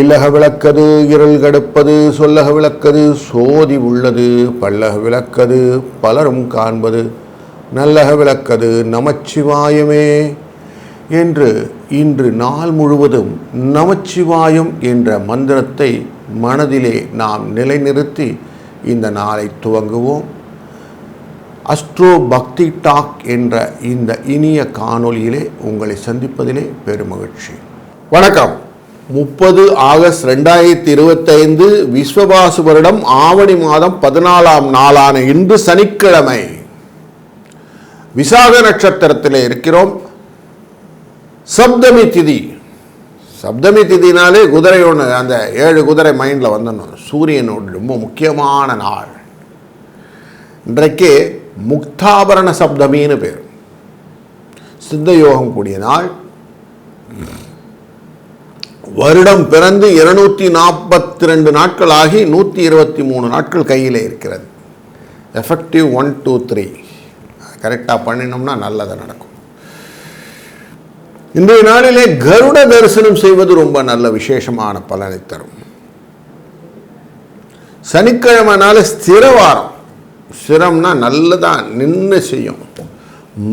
இல்லக விளக்கது இருள் கடுப்பது சொல்லக விளக்கது சோதி உள்ளது பல்லக விளக்கது பலரும் காண்பது நல்லக விளக்கது நமச்சிவாயமே என்று இன்று நாள் முழுவதும் நமச்சிவாயம் என்ற மந்திரத்தை மனதிலே நாம் நிலைநிறுத்தி இந்த நாளை துவங்குவோம். அஸ்ட்ரோ பக்தி டாக் என்ற இந்த இனிய காணொளியிலே உங்களை சந்திப்பதிலே பெருமகிழ்ச்சி. வணக்கம். முப்பது ஆகஸ்ட் ரெண்டாயிரத்தி இருபத்தைந்து விஸ்வபாசு வருடம் ஆவணி மாதம் பதினாலாம் நாளான இன்று சனிக்கிழமை. விசாக நட்சத்திரத்தில் இருக்கிறோம். சப்தமி திதி. சப்தமி திதினாலே குதிரை ஒன்று அந்த ஏழு குதிரை மைண்டில் வந்துடணும் சூரியனோட ரொம்ப முக்கியமான நாள். இன்றைக்கு முக்தாபரண சப்தமின்னு பேர். சித்த யோகம் கூடிய நாள். வருடம் பிறந்து இருநூத்தி நாற்பத்தி ரெண்டு நாட்கள் ஆகி நூற்றி இருபத்தி மூணு நாட்கள் கையில் இருக்கிறது. எஃபெக்டிவ் ஒன் டூ த்ரீ கரெக்டாக பண்ணினோம்னா நல்லது நடக்கும். இன்றைய நாளிலே கருட தரிசனம் செய்வது ரொம்ப நல்ல விசேஷமான பலனை தரும். சனிக்கிழமைனால ஸ்திரவாரம். ஸ்திரம்னா நல்லதாக நின்று செய்யும்.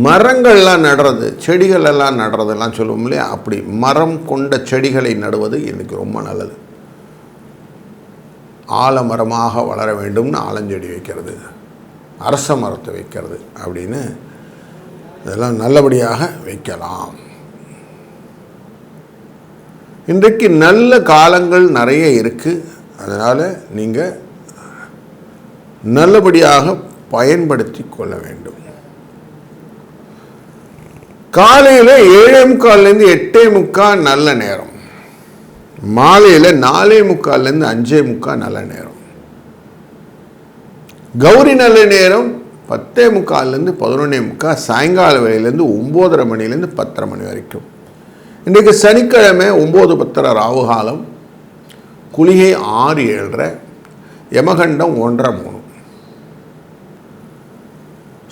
மரங்கள்லாம் நடுறது செடிகள் எல்லாம் நடுறதெல்லாம் சொல்லுவோம் இல்லையா? அப்படி மரம் கொண்ட செடிகளை நடுவது எனக்கு ரொம்ப நல்லது. ஆலமரமாக வளர வேண்டும்னு ஆலஞ்செடி வைக்கிறது அரச மரத்தை வைக்கிறது அப்படின்னு இதெல்லாம் நல்லபடியாக வைக்கலாம். இன்றைக்கு நல்ல காலங்கள் நிறைய இருக்குது அதனால் நீங்கள் நல்லபடியாக பயன்படுத்தி கொள்ள வேண்டும். காலையில் ஏழே முக்கால்லேருந்து எட்டே முக்கால் நல்ல நேரம். மாலையில் நாலே முக்கால்லேருந்து அஞ்சே முக்கால் நல்ல நேரம். கௌரி நல்ல நேரம் பத்தே முக்கால்லேருந்து பதினொன்னே முக்கால் சாயங்கால வேலையிலேருந்து ஒம்போதரை மணிலேருந்து பத்தரை மணி வரைக்கும். இன்றைக்கு சனிக்கிழமை ஒம்பது பத்தரை ராவுகாலம் குளிகை ஆறு ஏழரை யமகண்டம் ஒன்றரை மூணு.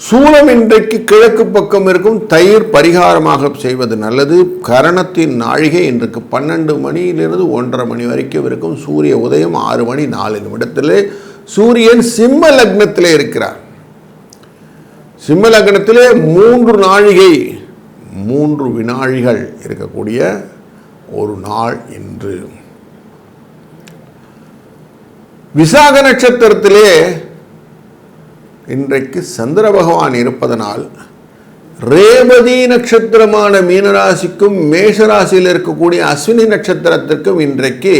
சூலம் இன்றைக்கு கிழக்கு பக்கம் இருக்கும் தயிர் பரிகாரமாக செய்வது நல்லது. கரணத்தின் நாழிகை இன்றைக்கு பன்னெண்டு மணியிலிருந்து ஒன்றரை மணி வரைக்கும் இருக்கும். சூரிய உதயம் ஆறு மணி நாலு நிமிடத்திலே சூரியன் சிம்ம லக்னத்திலே இருக்கிறார். சிம்ம லக்னத்திலே மூன்று நாழிகை மூன்று வினாழிகள் இருக்கக்கூடிய ஒரு நாள் இன்று. விசாக நட்சத்திரத்திலே இன்றைக்கு சந்திர பகவான் இருப்பதனால் ரேவதி நட்சத்திரமான மீனராசிக்கும் மேஷராசியில் இருக்கக்கூடிய அஸ்வினி நட்சத்திரத்திற்கும் இன்றைக்கு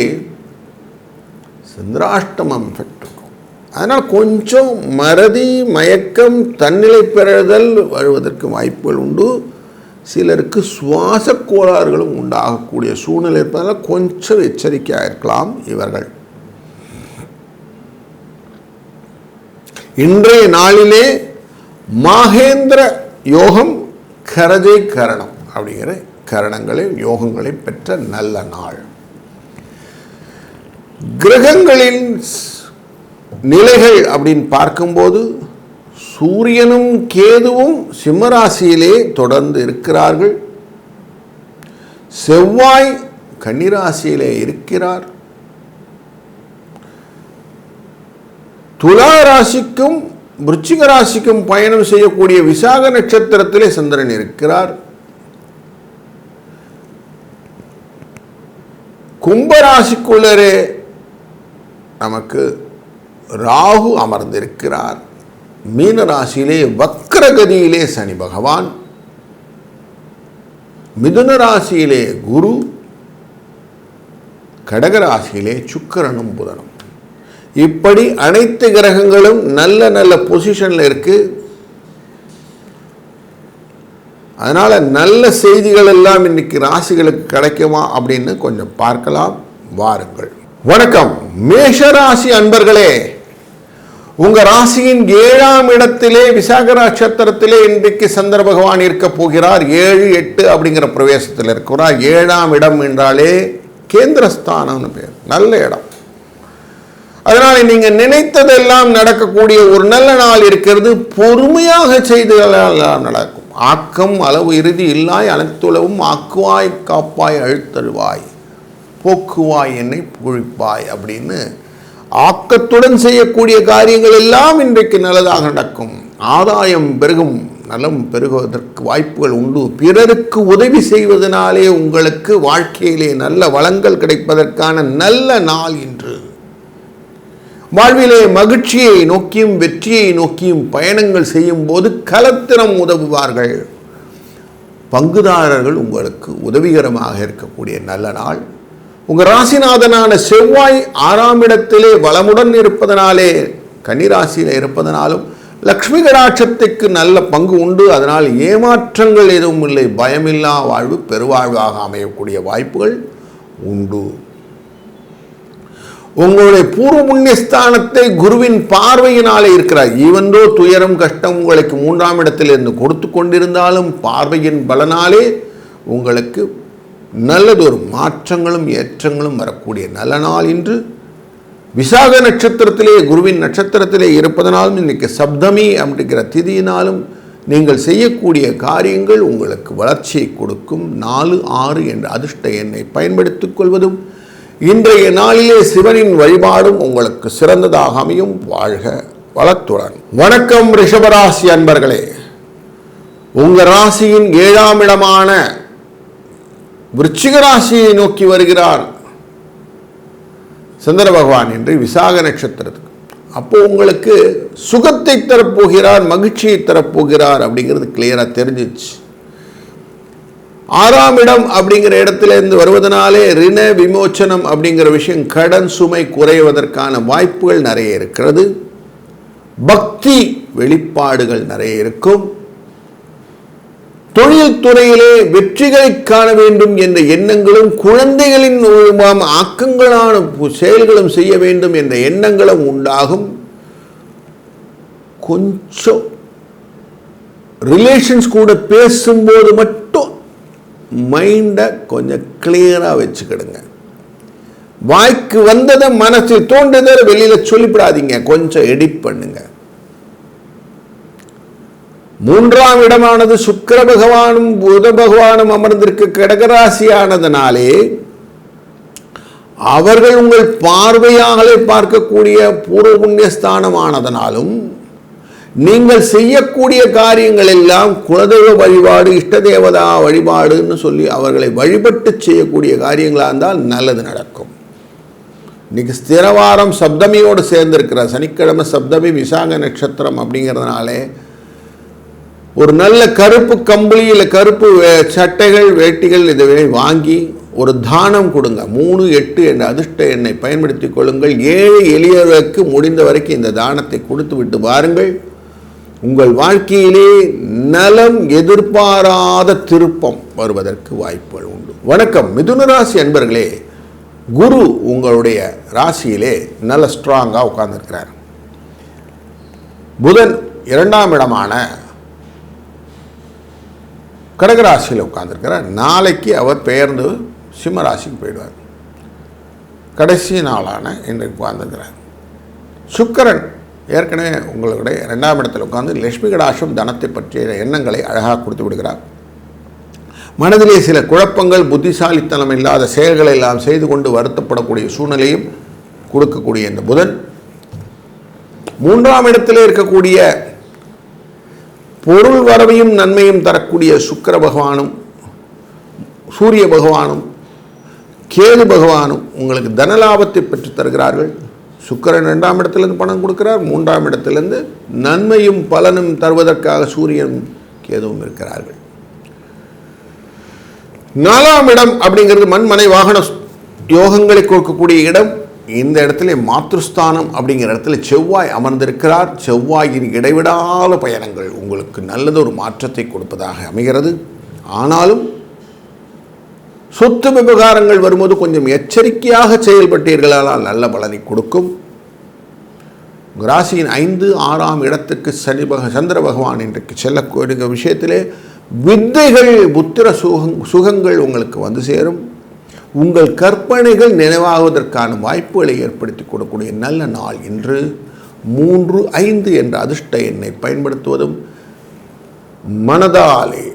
சந்திராஷ்டமம் எஃபெக்ட் இருக்கும் அதனால் கொஞ்சம் மறதி மயக்கம் தன்னிலை பெறுதல் வருவதற்கு வாய்ப்புகள் உண்டு. சிலருக்கு சுவாச கோளாறுகளும் உண்டாகக்கூடிய சூழ்நிலை இருப்பதனால் கொஞ்சம் எச்சரிக்கையாக இருக்கலாம் இவர்கள். இன்றைய நாளிலே மாகேந்திர யோகம் கரஜை கரணம் அப்படிங்கிற கரணங்களை யோகங்களை பெற்ற நல்ல நாள். கிரகங்களின் நிலைகள் அப்படின்னு பார்க்கும்போது சூரியனும் கேதுவும் சிம்மராசியிலே தொடர்ந்து இருக்கிறார்கள். செவ்வாய் கன்னிராசியிலே இருக்கிறார். துலா ராசிக்கும் விருச்சிக ராசிக்கும் பயணம் செய்யக்கூடிய விசாக நட்சத்திரத்திலே சந்திரன் இருக்கிறார். கும்பராசிக்குள்ளரே நமக்கு ராகு அமர்ந்திருக்கிறார். மீன ராசியிலே வக்கரகதியிலே சனி பகவான். மிதுன ராசியிலே குரு. கடகராசியிலே சுக்கிரனும் புதனும். இப்படி அனைத்து கிரகங்களும் நல்ல நல்ல பொசிஷனில் இருக்கு. அதனால நல்ல செய்திகள் எல்லாம் இன்னைக்கு ராசிகளுக்கு கிடைக்குமா அப்படின்னு கொஞ்சம் பார்க்கலாம் வாருங்கள். வணக்கம். மேஷராசி அன்பர்களே உங்க ராசியின் ஏழாம் இடத்திலே விசாக நட்சத்திரத்திலே இன்றைக்கு சந்திர பகவான் இருக்க போகிறார். ஏழு எட்டு அப்படிங்கிற பிரவேசத்தில் இருக்கிறார். ஏழாம் இடம் என்றாலே கேந்திரஸ்தானம்னு பேர். நல்ல இடம். அதனால் நீங்கள் நினைத்ததெல்லாம் நடக்கக்கூடிய ஒரு நல்ல நாள் இருக்கிறது. பொறுமையாக செய்ததெல்லாம் நடக்கும். ஆக்கம் அளவு இறுதி இல்லாய் அனைத்துளவும் ஆக்குவாய் காப்பாய் அழுத்தழுவாய் போக்குவாய் என்னை புழிப்பாய் அப்படின்னு ஆக்கத்துடன் செய்யக்கூடிய காரியங்கள் எல்லாம் இன்றைக்கு நல்லதாக நடக்கும். ஆதாயம் பெருகும் நலம் பெருகுவதற்கு வாய்ப்புகள் உண்டு. பிறருக்கு உதவி செய்வதனாலே உங்களுக்கு வாழ்க்கையிலே நல்ல வளங்கள் கிடைப்பதற்கான நல்ல நாள் இன்று. வாழ்விலே மகிழ்ச்சியை நோக்கியும் வெற்றியை நோக்கியும் பயணங்கள் செய்யும் போது கலத்திரம் உதவுவார்கள். பங்குதாரர்கள் உங்களுக்கு உதவிகரமாக இருக்கக்கூடிய நல்ல நாள். உங்கள் ராசிநாதனான செவ்வாய் ஆறாம் இடத்திலே வளமுடன் இருப்பதனாலே கன்னிராசியில் இருப்பதனாலும் லக்ஷ்மி கடாட்சத்துக்கு நல்ல பங்கு உண்டு. அதனால் ஏமாற்றங்கள் எதுவும் இல்லை. பயமில்லா வாழ்வு பெருவாழ்வாக அமையக்கூடிய வாய்ப்புகள் உண்டு. உங்களுடைய பூர்வ புண்ணியஸ்தானத்தை குருவின் பார்வையினாலே இருக்கிறார். ஈவந்தோ துயரம் கஷ்டம் உங்களுக்கு மூன்றாம் இடத்தில் இருந்து கொடுத்து கொண்டிருந்தாலும் பார்வையின் பலனாலே உங்களுக்கு நல்லதொரு மாற்றங்களும் ஏற்றங்களும் வரக்கூடிய நல்ல நாள் இன்று. விசாக நட்சத்திரத்திலே குருவின் நட்சத்திரத்திலே இருப்பதனாலும் இன்னைக்கு சப்தமி அப்படிங்கிற திதியினாலும் நீங்கள் செய்யக்கூடிய காரியங்கள் உங்களுக்கு வளர்ச்சியை கொடுக்கும். நாலு ஆறு என்ற அதிர்ஷ்ட எண்ணை பயன்படுத்திக் கொள்வதும் இன்றைய நாளிலே சிவனின் வழிபாடும் உங்களுக்கு சிறந்ததாக அமையும். வாழ்க வளத்துடன். வணக்கம் ரிஷபராசி அன்பர்களே. உங்க ராசியின் ஏழாம் இடமான விருச்சிக ராசியை நோக்கி வருகிறார் சந்திர பகவான் என்று விசாக நட்சத்திரத்துக்கு. அப்போ உங்களுக்கு சுகத்தை தரப்போகிறார் மகிழ்ச்சியை தரப்போகிறார் அப்படிங்கிறது கிளியராக தெரிஞ்சிச்சு. ஆறாம் இடம் அப்படிங்கிற இடத்துல இருந்து வருவதனாலே ரிண விமோச்சனம் அப்படிங்கிற விஷயம் கடன் சுமை குறைவதற்கான வாய்ப்புகள் நிறைய இருக்கிறது. பக்தி வெளிப்பாடுகள் நிறைய இருக்கும். தொழில் துறையிலே வெற்றிகளை காண வேண்டும் என்ற எண்ணங்களும் குழந்தைகளின் மூலமாக ஆக்கங்களான செயல்களும் செய்ய வேண்டும் என்ற எண்ணங்களும் உண்டாகும். கொஞ்சம் ரிலேஷன்ஸ் கூட பேசும்போது மட்டும் மைண்டை கொஞ்சம் கிளியராக வச்சுக்கிடுங்க. வாய்க்கு வந்ததை மனசு தோண்டுதல் வெளியில் சொல்லிவிடாதீங்க கொஞ்சம் எடிட் பண்ணுங்க. மூன்றாம் இடமானது சுக்கிர பகவானும் புத பகவானும் அமர்ந்திருக்க கடகராசியானதனாலே அவர்கள் உங்கள் பார்வையாகலே பார்க்கக்கூடிய பூர்வ புண்ணியஸ்தானமானதனாலும் நீங்கள் செய்யக்கூடிய காரியங்கள் எல்லாம் குலதெய்வ வழிபாடு இஷ்ட தேவதா வழிபாடுன்னு சொல்லி அவர்களை வழிபட்டு செய்யக்கூடிய காரியங்களாக இருந்தால் நல்லது நடக்கும். இன்னைக்கு ஸ்திரவாரம் சப்தமியோடு சேர்ந்திருக்கிற சனிக்கிழமை சப்தமி விசாக நட்சத்திரம் அப்படிங்கிறதுனாலே ஒரு நல்ல கருப்பு கம்பளி இல்லை கருப்பு சட்டைகள் வேட்டிகள் இதுவே வாங்கி ஒரு தானம் கொடுங்க. மூணு எட்டு என்ற அதிர்ஷ்ட எண்ணை பயன்படுத்திக் கொள்ளுங்கள். ஏழை எளியவருக்கு முடிந்த வரைக்கும் இந்த தானத்தை கொடுத்து விட்டு பாருங்கள் உங்கள் வாழ்க்கையிலே நலம் எதிர்பாராத திருப்பம் வருவதற்கு வாய்ப்புகள் உண்டு. வணக்கம். மிதுன ராசி அன்பர்களே குரு உங்களுடைய ராசியிலே நல்ல ஸ்ட்ராங்காக உட்கார்ந்துருக்கிறார். புதன் இரண்டாம் இடமான கடகராசியில் உட்காந்துருக்கிறார் நாளைக்கு அவர் பெயர்ந்து சிம்ம ராசிக்கு போயிடுவார். கடைசி நாளான இன்றைக்கு உட்கார்ந்துருக்கிறார். சுக்கரன் ஏற்கனவே உங்களுடைய ரெண்டாம் இடத்தில் உட்கார்ந்து லட்சுமி கடாசம் தனத்தை பற்றிய எண்ணங்களை அழகாக கொடுத்து விடுகிறார். மனதிலே சில குழப்பங்கள் புத்திசாலித்தனம் இல்லாத செயல்களை எல்லாம் செய்து கொண்டு வருத்தப்படக்கூடிய சூழ்நிலையும் கொடுக்கக்கூடிய இந்த புதன் மூன்றாம் இடத்திலே இருக்கக்கூடிய பொருள் வரவையும் நன்மையும் தரக்கூடிய சுக்கிர பகவானும் சூரிய பகவானும் கேது பகவானும் உங்களுக்கு தனலாபத்தை பெற்று தருகிறார்கள். சுக்கரன் ரெண்டாம் இடத்துலேருந்து பணம் கொடுக்கிறார் மூன்றாம் இடத்துலேருந்து நன்மையும் பலனும் தருவதற்காக சூரியனும் கேதுவும் இருக்கிறார்கள். நாலாம் இடம் அப்படிங்கிறது மண்மனை வாகன யோகங்களை கொடுக்கக்கூடிய இடம். இந்த இடத்துல மாத்ருஸ்தானம் அப்படிங்கிற இடத்துல செவ்வாய் அமர்ந்திருக்கிறார். செவ்வாயின் இடைவிடாத பயணங்கள் உங்களுக்கு நல்லது ஒரு மாற்றத்தை கொடுப்பதாக அமைகிறது. ஆனாலும் சொத்து விவகாரங்கள் வரும்போது கொஞ்சம் எச்சரிக்கையாக செயல்பட்டீர்களால் நல்ல பலனை கொடுக்கும். ராசியின் ஐந்து ஆறாம் இடத்துக்கு சனி பக சந்திர பகவான் இன்றைக்கு செல்லக்கூடிய விஷயத்திலே வித்தைகள் புத்திர சுகம் சுகங்கள் உங்களுக்கு வந்து சேரும். உங்கள் கற்பனைகள் நினைவாகுவதற்கான வாய்ப்புகளை ஏற்படுத்தி கொடுக்கக்கூடிய நல்ல நாள் இன்று. மூன்று ஐந்து என்ற அதிர்ஷ்ட எண்ணை பயன்படுத்துவதும் மனதாலே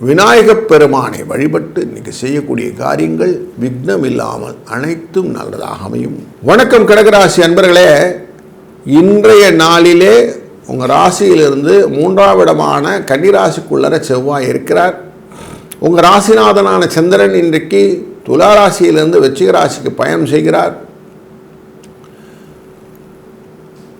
விநாயகப் பெருமானை வழிபட்டு இன்னைக்கு செய்யக்கூடிய காரியங்கள் விக்னம் இல்லாமல் அனைத்தும் நல்லதாக அமையும். வணக்கம் கடகராசி அன்பர்களே. இன்றைய நாளிலே உங்கள் ராசியிலிருந்து மூன்றாம் இடமான கன்னிராசிக்குள்ளர செவ்வாய் இருக்கிறார். உங்கள் ராசிநாதனான சந்திரன் இன்றைக்கு துலா ராசியிலிருந்து வெற்றிக ராசிக்கு பயணம் செய்கிறார்.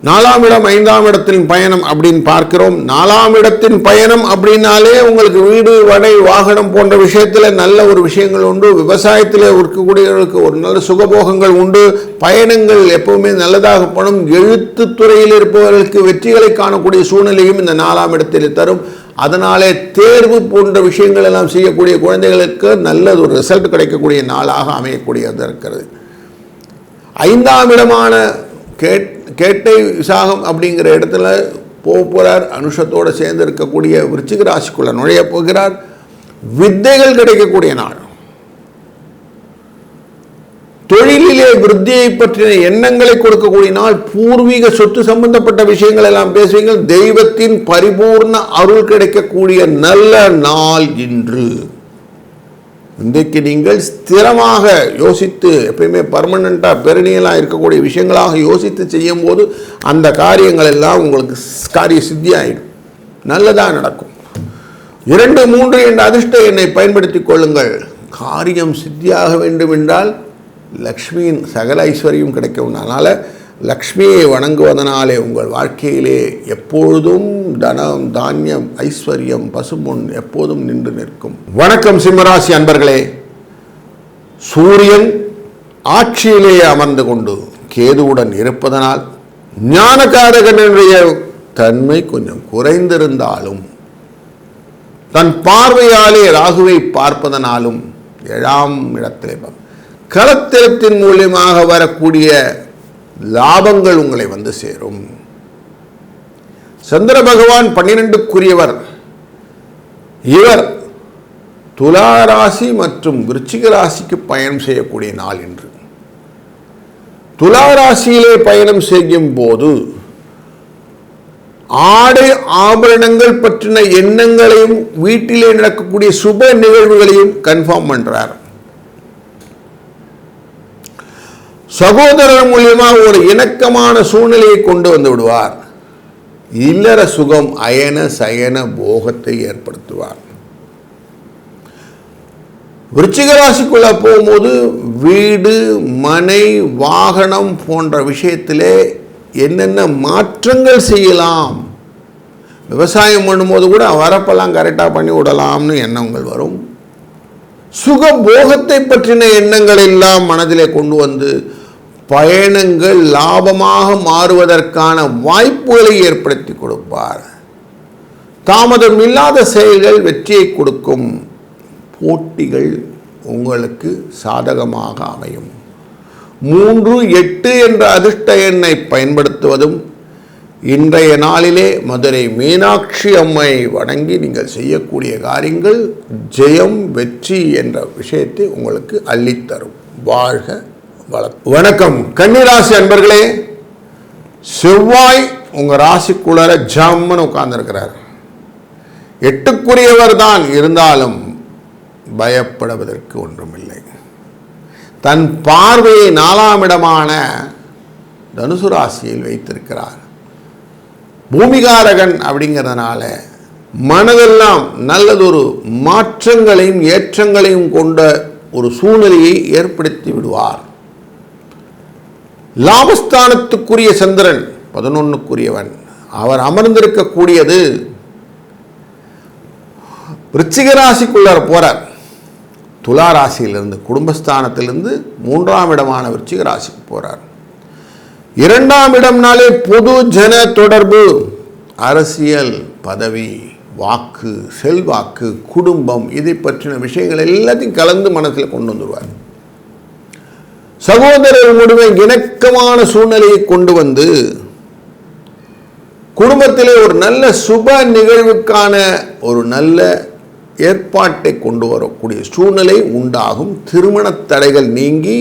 நாலாம் இடம் ஐந்தாம் இடத்தின் பயணம் அப்படின்னு பார்க்கிறோம். நாலாம் இடத்தின் பயணம் அப்படின்னாலே உங்களுக்கு வீடு வடை வாகனம் போன்ற விஷயத்தில் நல்ல ஒரு விஷயங்கள் உண்டு. விவசாயத்தில் இருக்கக்கூடியவர்களுக்கு ஒரு நல்ல சுகபோகங்கள் உண்டு. பயணங்கள் எப்பவுமே நல்லதாக எழுத்து எழுத்துத்துறையில் இருப்பவர்களுக்கு வெற்றிகளை காணக்கூடிய சூழ்நிலையும் இந்த நாலாம் இடத்தில் தரும். அதனாலே தேர்வு போன்ற விஷயங்கள் எல்லாம் செய்யக்கூடிய குழந்தைகளுக்கு நல்ல ஒரு ரிசல்ட் கிடைக்கக்கூடிய நாளாக அமையக்கூடியது இருக்கிறது. ஐந்தாம் இடமான கேட் கேட்டை விசாகம் அப்படிங்கிற இடத்துல போக போகிறார். அனுஷத்தோடு சேர்ந்து இருக்கக்கூடிய விருச்சிக ராசிக்குள்ள நுழைய போகிறார். வித்தைகள் கிடைக்கக்கூடிய நாள். தொழிலிலே விருத்தியை பற்றின எண்ணங்களை கொடுக்கக்கூடிய நாள். பூர்வீக சொத்து சம்பந்தப்பட்ட விஷயங்கள் எல்லாம் பேசுவீங்கள். தெய்வத்தின் பரிபூர்ண அருள் கிடைக்கக்கூடிய நல்ல நாள் இன்று. இன்றைக்கு நீங்கள் ஸ்திரமாக யோசித்து எப்பயுமே பர்மனண்ட்டாக பெருநியலாக இருக்கக்கூடிய விஷயங்களாக யோசித்து செய்யும் போது அந்த காரியங்கள் எல்லாம் உங்களுக்கு காரிய சித்தி ஆகிடும் நல்லதாக நடக்கும். இரண்டு மூன்று என்ற அதிர்ஷ்ட எண்ணை பயன்படுத்தி கொள்ளுங்கள். காரியம் சித்தியாக வேண்டும் என்றால் லக்ஷ்மியின் சகல ஐஸ்வர்யம் கிடைக்கும். அதனால் லக்ஷ்மியை வணங்குவதனாலே உங்கள் வாழ்க்கையிலே எப்பொழுதும் தனம் தானியம் ஐஸ்வர்யம் பசுமுன் எப்போதும் நின்று நிற்கும். வணக்கம் சிம்மராசி அன்பர்களே. சூரியன் ஆட்சியிலேயே அமர்ந்து கொண்டு கேதுவுடன் இருப்பதனால் ஞானகாரகனுடைய தன்மை கொஞ்சம் குறைந்திருந்தாலும் தன் பார்வையாலே ராகுவை பார்ப்பதனாலும் ஏழாம் இடத்திலே களத்திரத்தின் மூலியமாக வரக்கூடிய லாபங்கள் உங்களை வந்து சேரும். சந்திர பகவான் பன்னிரெண்டுக்குரியவர். இவர் துலா ராசி மற்றும் விருச்சிக ராசிக்கு பயணம் செய்யக்கூடிய நாள் என்று துலா ராசியிலே பயணம் செய்யும் போது ஆடை ஆபரணங்கள் பற்றின எண்ணங்களையும் வீட்டிலே நடக்கக்கூடிய சுப நிகழ்வுகளையும் கன்ஃபார்ம் பண்றார். சகோதரர் மூலியமாக ஒரு இணக்கமான சூழ்நிலையை கொண்டு வந்து விடுவார். இல்லற சுகம் அயன சயன போகத்தை ஏற்படுத்துவார். விருச்சிகராசிக்குள்ள போகும்போது வீடு மனை வாகனம் போன்ற விஷயத்திலே என்னென்ன மாற்றங்கள் செய்யலாம் விவசாயம் பண்ணும்போது கூட வரப்பெல்லாம் கரெக்டாக பண்ணி விடலாம்னு எண்ணங்கள் வரும். சுக போகத்தை பற்றின எண்ணங்கள் எல்லாம் மனதிலே கொண்டு வந்து பயணங்கள் லாபமாக மாறுவதற்கான வாய்ப்புகளை ஏற்படுத்தி கொடுப்பார். தாமதம் இல்லாத செயல்கள் வெற்றியை கொடுக்கும் போட்டிகள் உங்களுக்கு சாதகமாக அமையும். மூன்று எட்டு என்ற அதிர்ஷ்ட எண்ணை பயன்படுத்துவதும் இன்றைய நாளிலே மதுரை மீனாட்சி அம்மை வணங்கி நீங்கள் செய்யக்கூடிய காரியங்கள் ஜெயம் வெற்றி என்ற விஷயத்தை உங்களுக்கு அள்ளித்தரும். வாழ்க வணக்கம். கன்னிராசி அன்பர்களே செவ்வாய் உங்க ராசிக்குள்ளர ஜம்முன்னு உட்கார்ந்துருக்கிறார். எட்டுக்குரியவர் தான் இருந்தாலும் பயப்படுவதற்கு ஒன்றுமில்லை. தன் பார்வையை நாலாம் இடமான தனுசு ராசியில் வைத்திருக்கிறார். பூமிகாரகன் அப்படிங்கிறதுனால மனதெல்லாம் நல்லதொரு மாற்றங்களையும் ஏற்றங்களையும் கொண்ட ஒரு சூழ்நிலையை ஏற்படுத்தி விடுவார். லாபஸ்தானத்துக்குரிய சந்திரன் பதினொன்னுக்குரியவன். அவர் அமர்ந்திருக்கக்கூடியது விருச்சிக போகிறார் போறார். துலா ராசியிலிருந்து குடும்பஸ்தானத்திலிருந்து மூன்றாம் இடமான விருச்சிக ராசிக்கு போறார். இரண்டாம் இடம்னாலே பொது ஜன தொடர்பு அரசியல் பதவி வாக்கு செல்வாக்கு குடும்பம் இதை பற்றின விஷயங்கள் எல்லாத்தையும் கலந்து மனசில் கொண்டு வந்துடுவார் சகோதரர் முடிவை இணக்கமான சூழ்நிலையை கொண்டு வந்து குடும்பத்திலே ஒரு நல்ல சுப நிகழ்வுக்கான ஒரு நல்ல ஏற்பாட்டை கொண்டு வரக்கூடிய சூழ்நிலை உண்டாகும். திருமண தடைகள் நீங்கி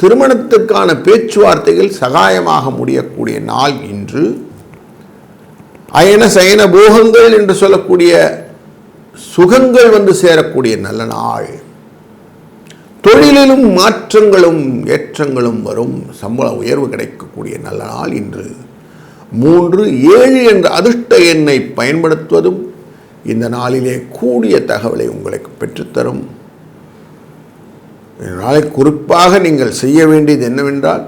திருமணத்துக்கான பேச்சுவார்த்தைகள் சகாயமாக முடியக்கூடிய நாள் இன்று. அயன சயன போகங்கள் என்று சொல்லக்கூடிய சுகங்கள் வந்து சேரக்கூடிய நல்ல நாள். தொழிலிலும் மாற்றங்களும் ஏற்றங்களும் வரும். சம்பள உயர்வு கிடைக்கக்கூடிய நல்ல நாள் இன்று. மூன்று ஏழு என்ற அதிர்ஷ்ட எண்ணை பயன்படுத்துவதும் இந்த நாளிலே கூடிய தகவலை உங்களுக்கு பெற்றுத்தரும். இந்த நாளை குறிப்பாக நீங்கள் செய்ய வேண்டியது என்னவென்றால்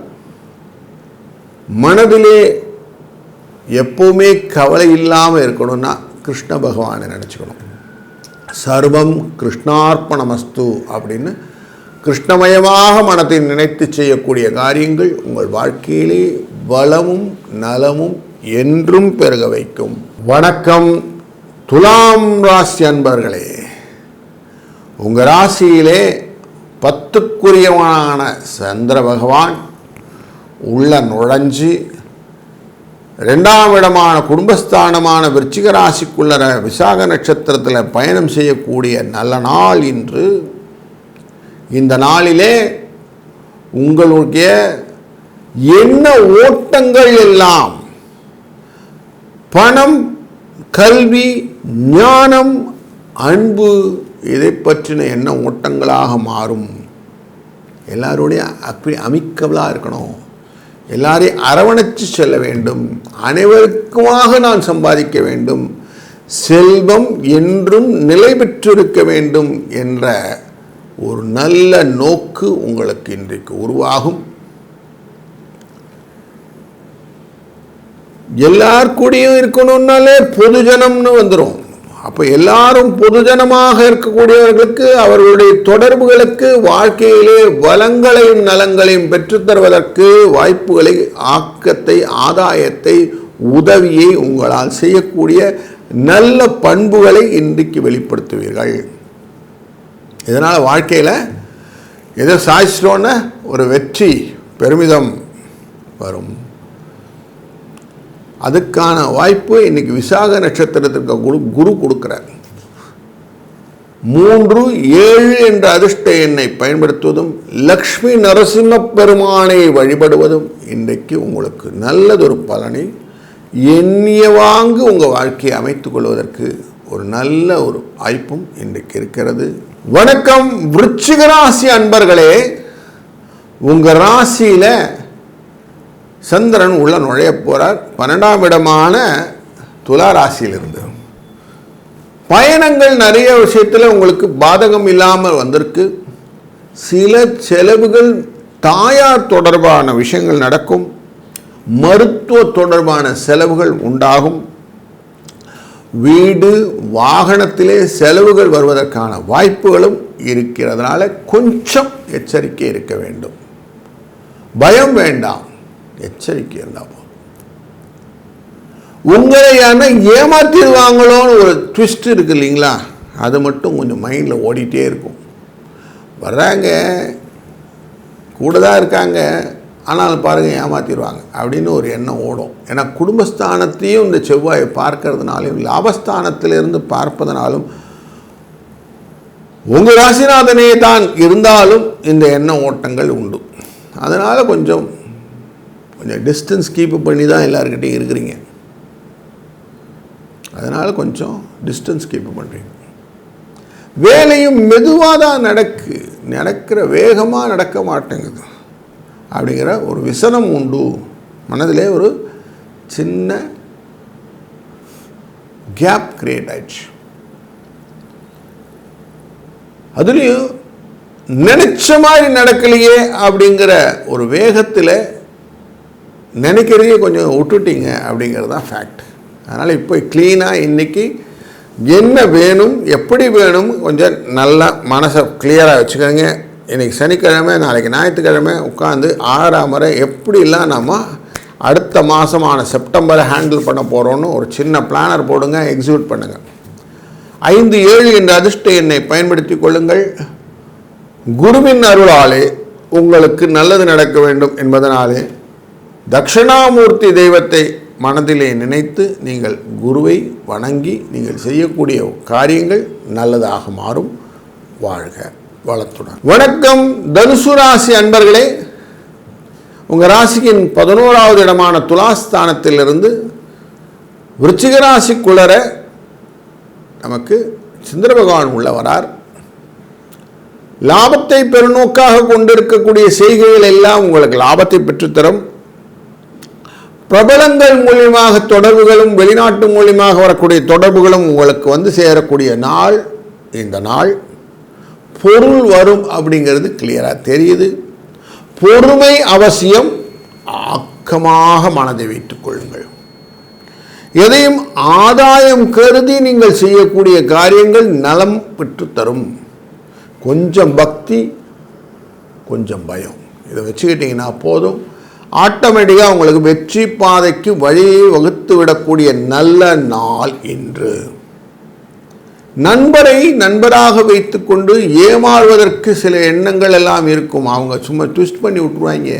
மனதிலே எப்பவுமே கவலை இல்லாமல் இருக்கணும்னா கிருஷ்ண பகவானை நினச்சிக்கணும். சர்வம் கிருஷ்ணார்ப்பணமஸ்து அப்படின்னு கிருஷ்ணமயமாக மனத்தை நினைத்து செய்யக்கூடிய காரியங்கள் உங்கள் வாழ்க்கையிலே வளமும் நலமும் என்றும் பெருக வைக்கும். வணக்கம் துலாம் ராசி அன்பர்களே. உங்கள் ராசியிலே பத்துக்குரியவனான சந்திர பகவான் உள்ள நுழைஞ்சு ரெண்டாம் இடமான குடும்பஸ்தானமான விருச்சிக ராசிக்குள்ள விசாக நட்சத்திரத்தில் பயணம் செய்யக்கூடிய நல்ல நாள் இன்று இந்த நாளிலே உங்களுடைய என்ன ஓட்டங்கள் எல்லாம்? பணம் கல்வி ஞானம் அன்பு இதை பற்றின என்ன ஓட்டங்களாக மாறும்? எல்லாருடைய அப்படி அமிக்கவலாக இருக்கணும். எல்லாரையும் அரவணைச்சு செல்ல வேண்டும். அனைவருக்குமாக நான் சம்பாதிக்க வேண்டும். செல்வம் என்றும் நிலை பெற்றிருக்க வேண்டும் என்ற ஒரு நல்ல நோக்கு உங்களுக்கு இன்றைக்கு உருவாகும். எல்லார் கூடயும் இருக்கணும்னாலே பொதுஜனம்னு வந்துடும் அப்போ எல்லாரும் பொதுஜனமாக இருக்கக்கூடியவர்களுக்கு அவர்களுடைய தொடர்புகளுக்கு வாழ்க்கையிலே வளங்களையும் நலங்களையும் பெற்றுத்தருவதற்கு வாய்ப்புகளை ஆக்கத்தை ஆதாயத்தை உதவியை உங்களால் செய்யக்கூடிய நல்ல பண்புகளை இன்றைக்கு வெளிப்படுத்துவீர்கள். இதனால் வாழ்க்கையில் எதோ சாதிச்சிட்டோன்னு ஒரு வெற்றி பெருமிதம் வரும். அதுக்கான வாய்ப்பு இன்னைக்கு விசாக நட்சத்திரத்திற்கு குரு குரு கொடுக்கிறார். மூன்று ஏழு என்ற அதிர்ஷ்ட எண்ணை பயன்படுத்துவதும் லக்ஷ்மி நரசிம்ம பெருமானை வழிபடுவதும் இன்றைக்கு உங்களுக்கு நல்லதொரு பலனை எண்ணிய வாங்கு உங்கள் வாழ்க்கையை அமைத்துக் கொள்வதற்கு ஒரு நல்ல ஒரு வாய்ப்பும் இன்றைக்கு இருக்கிறது. வணக்கம் விருச்சிக ராசி அன்பர்களே. உங்கள் ராசியில் சந்திரன் உள்ள நுழைய போகிறார் பன்னெண்டாம் இடமான துலா ராசியிலிருந்து. பயணங்கள் நிறைய விஷயத்தில் உங்களுக்கு பாதகம் இல்லாமல் வந்திருக்கு. சில செலவுகள் தாயார் தொடர்பான விஷயங்கள் நடக்கும். மருத்துவ தொடர்பான செலவுகள் உண்டாகும். வீடு வாகனத்திலே செலவுகள் வருவதற்கான வாய்ப்புகளும் இருக்கிறதுனால கொஞ்சம் எச்சரிக்கை இருக்க வேண்டும். பயம் வேண்டாம். எச்சரிக்கை இருந்தால் உங்களை யாருன்னா ஏமாற்றிடுவாங்களோன்னு ஒரு ட்விஸ்ட் இருக்கு இல்லைங்களா? அது மட்டும் கொஞ்சம் மைண்டில் ஓடிட்டே இருக்கும். வர்றாங்க. கூட தான் இருக்காங்க. ஆனாலும் பாருங்கள் ஏமாற்றிடுவாங்க அப்படின்னு ஒரு எண்ணம் ஓடும். ஏன்னா குடும்பஸ்தானத்தையும் இந்த செவ்வாயை பார்க்கறதுனாலையும் லாபஸ்தானத்திலிருந்து பார்ப்பதனாலும் உங்கள் ராசிநாதனே தான் இருந்தாலும் இந்த எண்ண ஓட்டங்கள் உண்டு. அதனால் கொஞ்சம் கொஞ்சம் டிஸ்டன்ஸ் கீப் பண்ணி தான் எல்லாருக்கிட்டையும் இருக்கிறீங்க. அதனால் கொஞ்சம் டிஸ்டன்ஸ் கீப் பண்ணுறீங்க வேலையும் மெதுவாக தான் நடக்கு. நடக்கிற வேகமாக நடக்க மாட்டேங்குது. அப்படிங்கிற ஒரு விசனம் உண்டு. மனதிலே ஒரு சின்ன கேப் கிரியேட் ஆயிடுச்சு. அதுலேயும் நினச்ச மாதிரி நடக்கலையே அப்படிங்கிற ஒரு வேகத்தில் நினைக்கிறதையே கொஞ்சம் விட்டுட்டீங்க அப்படிங்கிறது தான் ஃபேக்ட் அதனால் இப்போ க்ளீனாக இன்றைக்கி என்ன வேணும் எப்படி வேணும் கொஞ்சம் நல்லா மனசை கிளியராக வச்சுக்கோங்க. இன்றைக்கி சனிக்கிழமை நாளைக்கு ஞாயிற்றுக்கிழமை உட்காந்து ஆறாம் முறை எப்படிலாம் நம்ம அடுத்த மாதமான செப்டம்பரை ஹேண்டில் பண்ண போகிறோன்னு ஒரு சின்ன பிளானர் போடுங்க எக்ஸிக்யூட் பண்ணுங்கள் ஐந்து ஏழு என்ற அதிர்ஷ்ட எண்ணை பயன்படுத்தி கொள்ளுங்கள். குருவின் அருளாலே உங்களுக்கு நல்லது நடக்க வேண்டும் என்பதனாலே தட்சிணாமூர்த்தி தெய்வத்தை மனதிலே நினைத்து நீங்கள் குருவை வணங்கி நீங்கள் செய்யக்கூடிய காரியங்கள் நல்லதாக மாறும். வாழ்க. வளத்துடன் வணக்கம் தனுசு ராசி அன்பர்களே. உங்கள் ராசியின் பதினோராவது இடமான துலாஸ்தானத்திலிருந்து விருச்சிக ராசிக்குள்ளர நமக்கு சந்திர பகவான் உள்ள வரார். லாபத்தை பெருநோக்காக கொண்டிருக்கக்கூடிய செய்கைகள் எல்லாம் உங்களுக்கு லாபத்தை பெற்றுத்தரும். பிரபலங்கள் மூலியமாக தொடர்புகளும் வெளிநாட்டு மூலியமாக வரக்கூடிய தொடர்புகளும் உங்களுக்கு வந்து சேரக்கூடிய நாள் இந்த நாள். பொருள் வரும் அப்படிங்கிறது கிளியராக தெரியுது. பொறுமை அவசியம். ஆக்கமாக மனதை வைத்துக் கொள்ளுங்கள். எதையும் ஆதாயம் கருதி நீங்கள் செய்யக்கூடிய காரியங்கள் நலம் பெற்றுத்தரும் கொஞ்சம் பக்தி கொஞ்சம் பயம். இதை வச்சுக்கிட்டிங்கன்னா போதும். ஆட்டோமேட்டிக்காக உங்களுக்கு வெற்றி பாதைக்கு வழியை வகுத்து விடக்கூடிய நல்ல நாள் இன்று. நண்பரை நண்பராக வைத்துக்கொண்டு ஏமாறுவதற்கு சில எண்ணங்கள் எல்லாம் இருக்கும். அவங்க சும்மா ட்விஸ்ட் பண்ணி விட்டுருவாங்க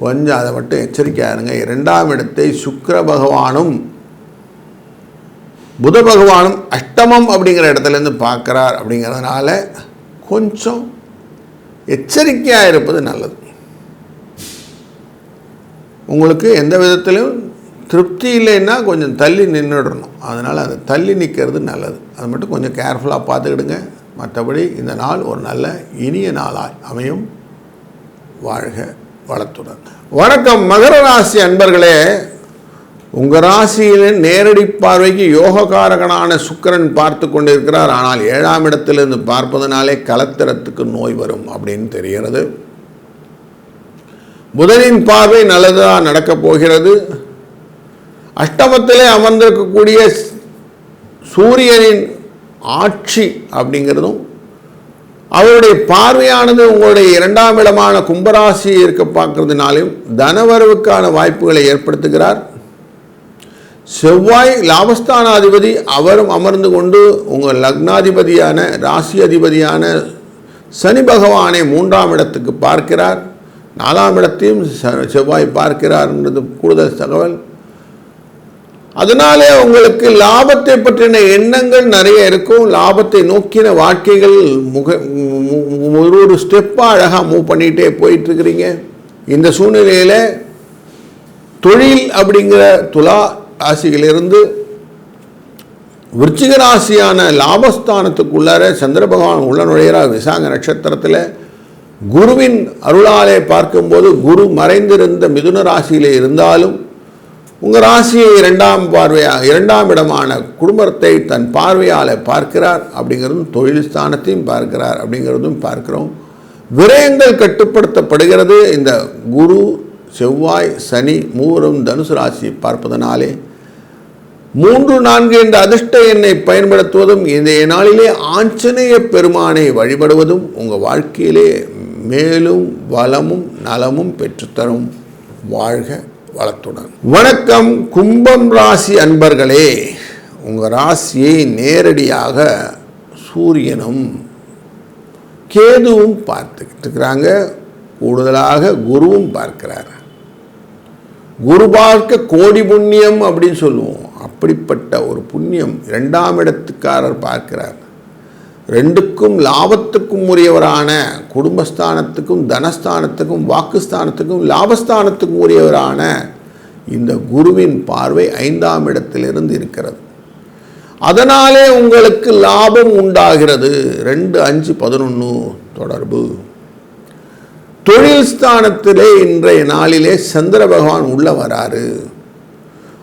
கொஞ்சம் அதை மட்டும் எச்சரிக்கையாக இருங்க இரண்டாம் இடத்தை சுக்கர பகவானும் புத பகவானும் அஷ்டமம் அப்படிங்கிற இடத்துலேருந்து பார்க்குறார் அப்படிங்கிறதுனால கொஞ்சம் எச்சரிக்கையாக இருப்பது நல்லது. உங்களுக்கு எந்த விதத்திலும் திருப்தி இல்லைன்னா கொஞ்சம் தள்ளி நின்றுடணும் அதனால் அதை தள்ளி நிற்கிறது நல்லது. அது மட்டும் கொஞ்சம் கேர்ஃபுல்லாக பார்த்துக்கிடுங்க. மற்றபடி இந்த நாள் ஒரு நல்ல இனிய நாளாய் அமையும். வாழ்க வளத்துடன். வணக்கம். மகர ராசி அன்பர்களே உங்கள் ராசியில் நேரடி பார்வைக்கு யோகக்காரகனான சுக்கிரன் பார்த்து கொண்டிருக்கிறார். ஆனால் ஏழாம் இடத்திலிருந்து பார்ப்பதனாலே கலத்திரத்துக்கு நோய் வரும் அப்படின்னு தெரிகிறது. புதனின் பார்வை நல்லதாக நடக்கப் போகிறது. அஷ்டமத்திலே அமர்ந்திருக்கக்கூடிய சூரியனின் ஆட்சி அப்படிங்கிறதும் அவருடைய பார்வையானது உங்களுடைய இரண்டாம் இடமான கும்பராசி இருக்க பார்க்கறதுனாலையும் தனவரவுக்கான வாய்ப்புகளை ஏற்படுத்துகிறார். செவ்வாய் லாபஸ்தானாதிபதி அவரும் அமர்ந்து கொண்டு உங்கள் லக்னாதிபதியான ராசி அதிபதியான சனி பகவானை மூன்றாம் இடத்துக்கு பார்க்கிறார். நாலாம் இடத்தையும் செவ்வாய் பார்க்கிறார் என்றது கூடுதல் தகவல். அதனாலே உங்களுக்கு லாபத்தை பற்றின எண்ணங்கள் நிறைய இருக்கும். லாபத்தை நோக்கின வாழ்க்கைகள் முக ஒரு ஒரு ஸ்டெப்பாக அழகாக மூவ் பண்ணிகிட்டே போயிட்டுருக்கிறீங்க. இந்த சூழ்நிலையில் தொழில் அப்படிங்கிற துலா ராசியிலிருந்து விருச்சிக ராசியான லாபஸ்தானத்துக்குள்ளார சந்திர பகவான் உள்ள நுழையிறார் விசாங்க நட்சத்திரத்தில். குருவின் அருளாலே பார்க்கும்போது குரு மறைந்திருந்த மிதுன ராசியிலே இருந்தாலும் உங்கள் ராசியை இரண்டாம் பார்வையாக இரண்டாம் இடமான குடும்பத்தை தன் பார்வையால் பார்க்கிறார் அப்படிங்கிறதும் தொழில் ஸ்தானத்தையும் பார்க்கிறார் அப்படிங்கிறதும் பார்க்கிறோம். விரயங்கள் கட்டுப்படுத்தப்படுகிறது. இந்த குரு செவ்வாய் சனி மூவரும் தனுசு ராசியை பார்ப்பதனாலே மூன்று நான்கு என்ற அதிர்ஷ்ட எண்ணை பயன்படுத்துவதும் இந்த நாளிலே ஆஞ்சநேய பெருமானை வழிபடுவதும் உங்கள் வாழ்க்கையிலே மேலும் வளமும் நலமும் பெற்றுத்தரும். வாழ்க வளத்துடன் வணக்கம் கும்பம் ராசி அன்பர்களே. உங்கள் ராசியை நேரடியாக சூரியனும் கேதுவும் பார்த்துக்கிட்டு இருக்கிறாங்க. கூடுதலாக குருவும் பார்க்கிறார். குரு பார்க்க கோடி புண்ணியம் அப்படின்னு சொல்லுவோம். அப்படிப்பட்ட ஒரு புண்ணியம் இரண்டாம் இடத்துக்காரர் பார்க்கிறார். ரெண்டுக்கும் லாபத்துக்கும் உரியவரான குடும்பஸ்தானத்துக்கும் தனஸ்தானத்துக்கும் வாக்குஸ்தானத்துக்கும் லாபஸ்தானத்துக்கும் உரியவரான இந்த குருவின் பார்வை ஐந்தாம் இடத்திலிருந்து இருக்கிறது. அதனாலே உங்களுக்கு லாபம் உண்டாகிறது. ரெண்டு அஞ்சு பதினொன்று தொடர்பு. தொழில் ஸ்தானத்திலே இன்றைய நாளிலே சந்திர பகவான் உள்ள வராரு.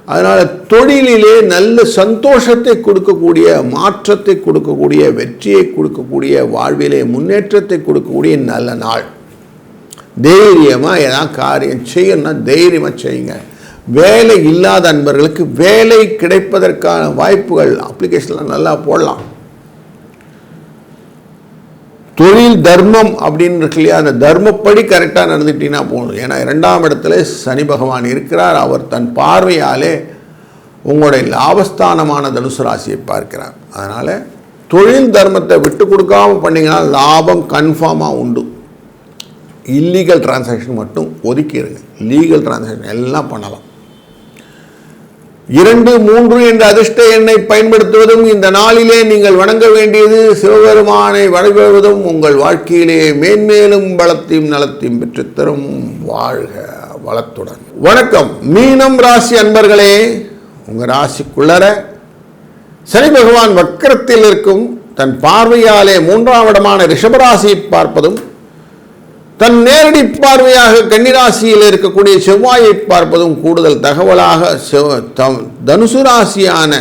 அதனால் தொழிலிலே நல்ல சந்தோஷத்தை கொடுக்கக்கூடிய மாற்றத்தை கொடுக்கக்கூடிய வெற்றியை கொடுக்கக்கூடிய வாழ்விலே முன்னேற்றத்தை கொடுக்கக்கூடிய நல்ல நாள். தைரியமாக ஏதாவது காரியம் செய்யணும்னா தைரியமாக செய்யுங்க. வேலை இல்லாத அன்பர்களுக்கு வேலை கிடைப்பதற்கான வாய்ப்புகள் அப்ளிகேஷன்லாம் நல்லா போடலாம். தொழில் தர்மம் அப்படின்னு இருக்கு இல்லையா? அந்த தர்மப்படி கரெக்டாக நடந்துட்டீங்கன்னா போகணும் ஏன்னா இரண்டாம் இடத்துல சனி பகவான் இருக்கிறார். அவர் தன் பார்வையாலே உங்களுடைய லாபஸ்தானமான தனுசு ராசியை பார்க்கிறார். அதனால் தொழில் தர்மத்தை விட்டு கொடுக்காம பண்ணிங்கன்னா லாபம் கன்ஃபார்மாக உண்டு. இல்லீகல் டிரான்சாக்ஷன் மட்டும் ஒதுக்கிடுங்க. லீகல் டிரான்சாக்ஷன் எல்லாம் பண்ணலாம். இரண்டு மூன்று என்ற அதிர்ஷ்ட எண்ணை பயன்படுத்துவதும் இந்த நாளிலே நீங்கள் வணங்க வேண்டியது சிவபெருமானை வழிபடுவதும் உங்கள் வாழ்க்கையிலே மேன்மேலும் பலத்தையும் நலத்தையும் பெற்றுத்தரும். வாழ்க வளத்துடன். வணக்கம். மீனம் ராசி அன்பர்களே உங்கள் ராசிக்குள்ளர சனி பகவான் வக்கரத்தில் இருக்கும். தன் பார்வையாலே மூன்றாம் இடமான ரிஷபராசியை பார்ப்பதும் தன் நேரடி பார்வையாக கன்னிராசியில் இருக்கக்கூடிய செவ்வாயை பார்ப்பதும் கூடுதல் தகவலாக தனுசு ராசியான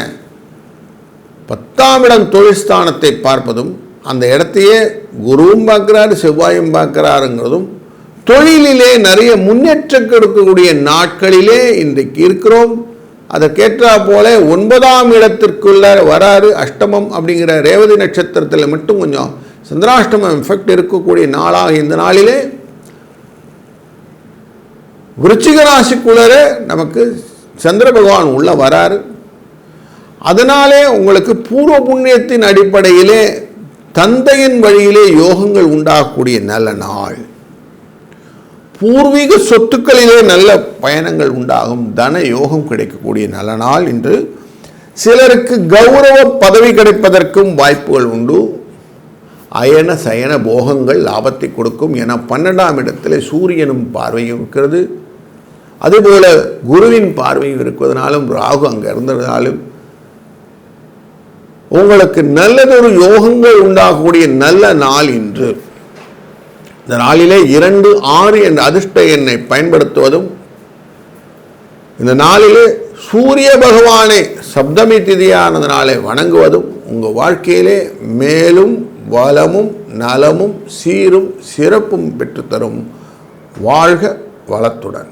பத்தாம் இடம் தொழில் ஸ்தானத்தை பார்ப்பதும் அந்த இடத்தையே குருவும் பார்க்குறாரு செவ்வாயும் பார்க்கிறாருங்கிறதும் தொழிலிலே நிறைய முன்னேற்றம் கொடுக்கக்கூடிய நாட்களிலே இன்றைக்கு இருக்கிறோம். அதற்கேற்றா போல ஒன்பதாம் இடத்திற்குள்ள வராரு அஷ்டமம் அப்படிங்கிற ரேவதி நட்சத்திரத்தில் மட்டும் கொஞ்சம் சந்திராஷ்டமம் எஃபெக்ட் இருக்கக்கூடிய நாளாக இந்த நாளிலே விருச்சிக ராசிக்குள்ளரே நமக்கு சந்திர பகவான் உள்ள வராரு. அதனாலே உங்களுக்கு பூர்வ புண்ணியத்தின் அடிப்படையிலே தந்தையின் வழியிலே யோகங்கள் உண்டாகக்கூடிய நல்ல நாள். பூர்வீக சொத்துக்களிலே நல்ல பயணங்கள் உண்டாகும் தன யோகம் கிடைக்கக்கூடிய நல்ல நாள் என்று சிலருக்கு கௌரவ பதவி கிடைப்பதற்கும் வாய்ப்புகள் உண்டு. அயன சயன போகங்கள் லாபத்தை கொடுக்கும் என பன்னெண்டாம் இடத்தில் சூரியனும் பார்வையும் இருக்கிறது. அதுபோல குருவின் பார்வையும் இருப்பதனாலும் ராகு அங்கே இருந்ததாலும் உங்களுக்கு நல்லதொரு யோகங்கள் உண்டாகக்கூடிய நல்ல நாள் இன்று. இந்த நாளிலே இரண்டு ஆறு என்ற அதிர்ஷ்ட எண்ணை பயன்படுத்துவதும் இந்த நாளிலே சூரிய பகவானை சப்தமி திதியானதுனாலே வணங்குவதும் உங்கள் வாழ்க்கையிலே மேலும் வளமும் நலமும் சீரும் சிறப்பும் பெற்றுத்தரும். வாழ்க வளத்துடன்.